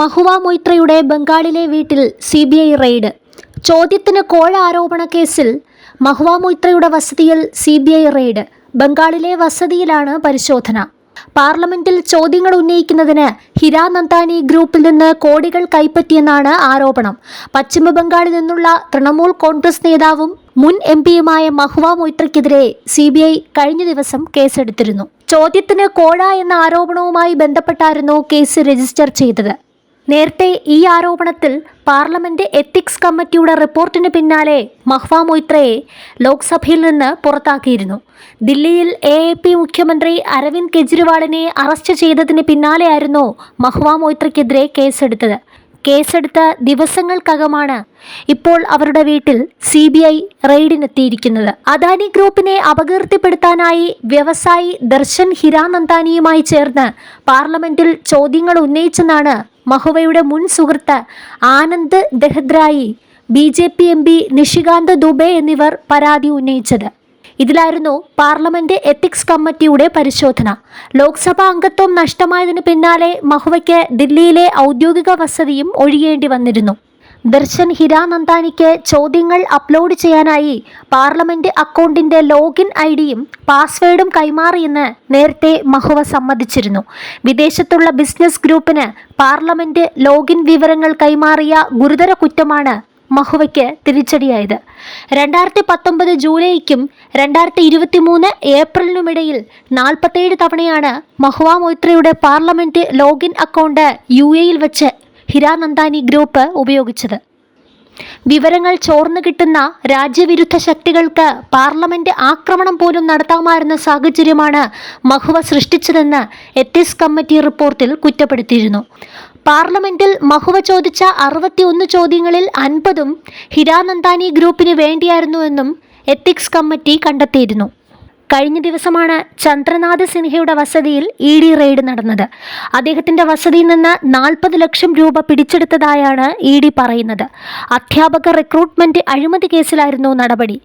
മഹുവ മൊയ്ത്രയുടെ ബംഗാളിലെ വീട്ടിൽ C B I raid. ചോദ്യത്തിന് കോഴ ആരോപണ കേസിൽ മഹുവ മൊയ്ത്രയുടെ വസതിയിൽ സി ബി ഐ റെയ്ഡ്. ബംഗാളിലെ വസതിയിലാണ് പരിശോധന. പാർലമെന്റിൽ ചോദ്യങ്ങൾ ഉന്നയിക്കുന്നതിന് ഹിരാ നന്ദാനി ഗ്രൂപ്പിൽ നിന്ന് കോടികൾ കൈപ്പറ്റിയെന്നാണ് ആരോപണം. പശ്ചിമ ബംഗാളിൽ നിന്നുള്ള തൃണമൂൽ കോൺഗ്രസ് നേതാവും മുൻ എം പിയുമായ മഹുവ മൊയ്ത്രയ്ക്കെതിരെ സി ബി ഐ കഴിഞ്ഞ ദിവസം കേസെടുത്തിരുന്നു. ചോദ്യത്തിന് കോഴ എന്ന ആരോപണവുമായി ബന്ധപ്പെട്ടായിരുന്നു കേസ് രജിസ്റ്റർ ചെയ്തത്. നേരത്തെ ഈ ആരോപണത്തിൽ പാർലമെന്റ് എത്തിക്സ് കമ്മിറ്റിയുടെ റിപ്പോർട്ടിന് പിന്നാലെ മഹ്വ മൊയ്ത്രയെ ലോക്സഭയിൽ നിന്ന് പുറത്താക്കിയിരുന്നു. ദില്ലിയിൽ എ എ പി മുഖ്യമന്ത്രി അരവിന്ദ് കെജ്രിവാളിനെ അറസ്റ്റ് ചെയ്തതിന് പിന്നാലെയായിരുന്നു മഹ്വ മൊയ്ത്രയ്ക്കെതിരെ കേസെടുത്തത്. കേസെടുത്ത ദിവസങ്ങൾക്കകമാണ് ഇപ്പോൾ അവരുടെ വീട്ടിൽ സി ബി ഐ റെയ്ഡിനെത്തിയിരിക്കുന്നത്. അദാനി ഗ്രൂപ്പിനെ അപകീർത്തിപ്പെടുത്താനായി വ്യവസായി ദർശൻ ഹിരാനന്ദാനിയുമായി ചേർന്ന് പാർലമെന്റിൽ ചോദ്യങ്ങൾ ഉന്നയിച്ചെന്നാണ് മഹുവയുടെ മുൻ സുഹൃത്ത് Anand Dehadrai B J P M P Nishikant Dubey എന്നിവർ പരാതി ഉന്നയിച്ചത്. ഇതിലായിരുന്നു പാർലമെന്റ് എത്തിക്സ് കമ്മിറ്റിയുടെ പരിശോധന. ലോക്സഭാ അംഗത്വം നഷ്ടമായതിനു പിന്നാലെ മഹുവയ്ക്ക് ദില്ലിയിലെ ഔദ്യോഗിക വസതിയും ഒഴിയേണ്ടി വന്നിരുന്നു. ദർശൻ ഹിരാനന്ദാനിക്ക് ചോദ്യങ്ങൾ അപ്ലോഡ് ചെയ്യാനായി പാർലമെന്റ് അക്കൗണ്ടിന്റെ ലോഗിൻ ഐ ഡിയും പാസ്വേഡും കൈമാറിയെന്ന് നേരത്തെ മഹുവ സമ്മതിച്ചിരുന്നു. വിദേശത്തുള്ള ബിസിനസ് ഗ്രൂപ്പിന് പാർലമെന്റ് ലോഗിൻ വിവരങ്ങൾ കൈമാറിയ ഗുരുതര കുറ്റമാണ് മഹുവയ്ക്ക് തിരിച്ചടിയായത്. രണ്ടായിരത്തി പത്തൊമ്പത് ജൂലൈക്കും രണ്ടായിരത്തി ഇരുപത്തി മൂന്ന് ഏപ്രിലിനുമിടയിൽ നാൽപ്പത്തേഴ് തവണയാണ് മഹുവ മൊയ്ത്രയുടെ പാർലമെന്റ് ലോഗിൻ അക്കൗണ്ട് യു എയിൽ വെച്ച് ഹിരാനന്ദാനി ഗ്രൂപ്പ് ഉപയോഗിച്ചത്. വിവരങ്ങൾ ചോർന്നു കിട്ടുന്ന രാജ്യവിരുദ്ധ ശക്തികൾക്ക് പാർലമെന്റ് ആക്രമണം പോലും നടത്താമായിരുന്ന സാഹചര്യമാണ് മഹുവ സൃഷ്ടിച്ചതെന്ന് എത്തിസ് കമ്മിറ്റി റിപ്പോർട്ടിൽ കുറ്റപ്പെടുത്തിയിരുന്നു. പാർലമെന്റിൽ മഹുവ ചോദിച്ച അറുപത്തിയൊന്ന് ചോദ്യങ്ങളിൽ അൻപതും ഹിരാനന്ദാനി ഗ്രൂപ്പിന് വേണ്ടിയായിരുന്നുവെന്നും എത്തിക്സ് കമ്മിറ്റി കണ്ടെത്തിയിരുന്നു. കഴിഞ്ഞ ദിവസമാണ് ചന്ദ്രനാഥ് സിൻഹയുടെ വസതിയിൽ ഇ ഡി റെയ്ഡ് നടന്നത്. അദ്ദേഹത്തിന്റെ വസതിയിൽ നിന്ന് നാൽപ്പത് ലക്ഷം രൂപ പിടിച്ചെടുത്തതായാണ് ഇ ഡി പറയുന്നത്. അധ്യാപക റിക്രൂട്ട്മെന്റ് അഴിമതി കേസിലായിരുന്നു നടപടി.